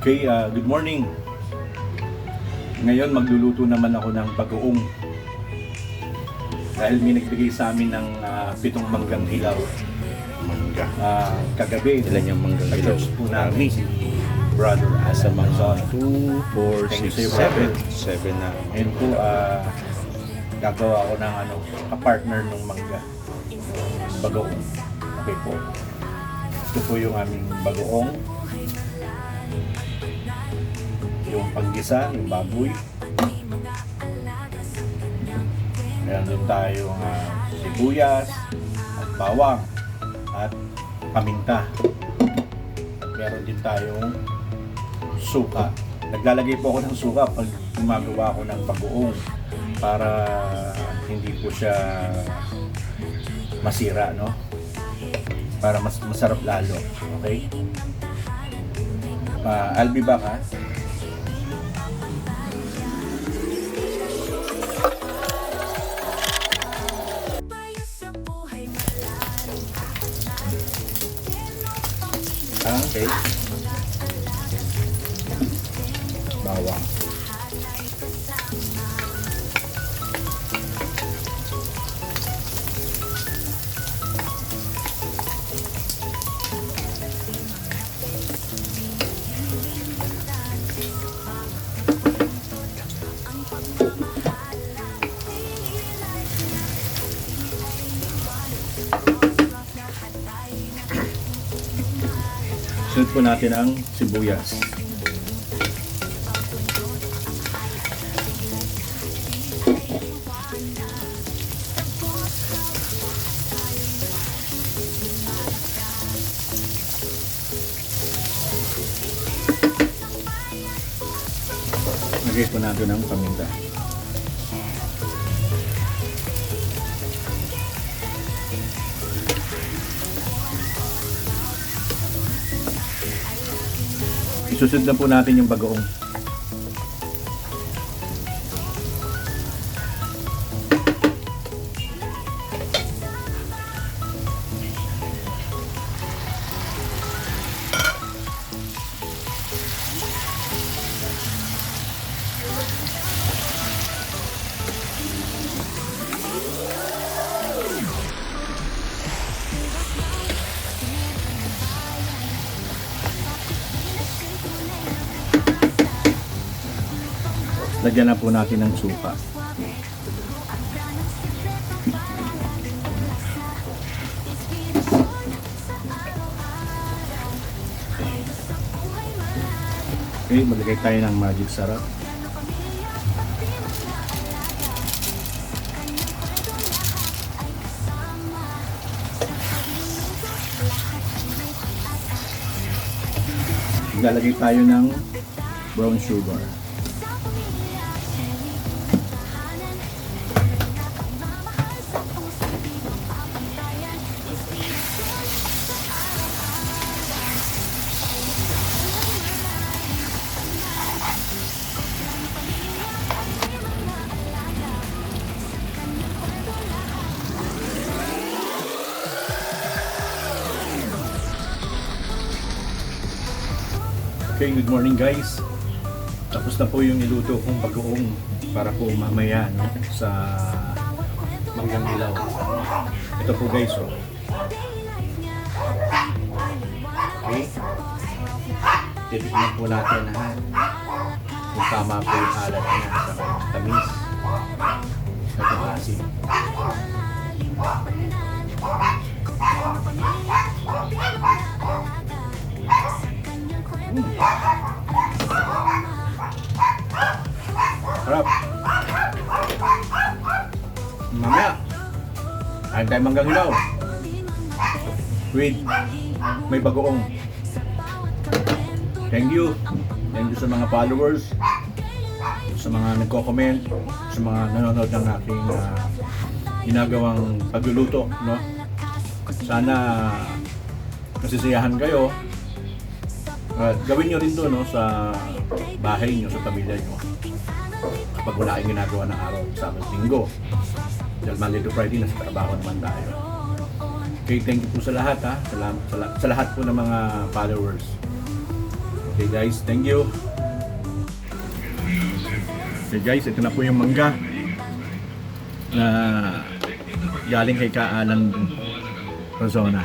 Okay, uh, good morning. Ngayon magluluto naman ako ng bagoong. Dahil may nagbigay sa amin ng ah, pitong manggang hilaw. Mangga. Ah, kagabi, Ilan yung manggang hilaw? po namin si brother Sa Alan mga Manzon. 2, 4, Thank you 6, sa'yo, brother. 7. 7 na. Ngayon po, ah, gagawa ko ng ano, kapartner ng mangga. Bagoong. Okay po. Ito po yung aming bagoong. Yung panggisa, yung baboy. Meron din tayong ah, sibuyas, at bawang, at paminta. Meron din tayong suka. Naglalagay po ako ng suka pag gumagawa ako ng bagoong para hindi po siya masira, no? Para mas masarap lalo, okay? Ah, I'll be back, ha? Ah, okay. Bawang. Sunod po natin ang sibuyas. Lagay po natin ang paminta. Isusunod na po natin yung bagoong. Lagyan na po natin ng suka. Okay, maglagay tayo ng magic sarap. Lalagay tayo ng brown sugar. Okay, good morning guys. Tapos na po yung niluto kong bagoong para po mamaya no, sa manggang ilaw. Ito po guys, oh. Okay. Titignan po natin ha. Kung tama po yung alat niya Harap. Mamaya. Kain tayo manggang hilaw. With may bagoong. Thank you. Thank you sa mga followers, sa mga nagko-comment, sa mga nanonood ng aking ah, ginagawang pagluluto, no? Sana nasisiyahan kayo gawin nyo rin to no, sa bahay nyo, sa pamilya nyo. Kapag wala kayong ginagawa ng araw, Sabado, Linggo. Dahil Monday to Friday, nasa trabaho naman tayo. Okay, thank you po sa lahat ha. Sa, sa, la- sa lahat po ng mga followers. Okay guys, thank you. Okay guys, ito na po yung mangga na galing kay Kaalan Rosona.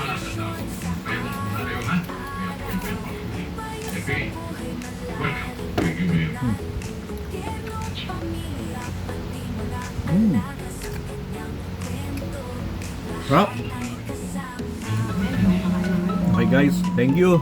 Sarap. Okay guys, thank you.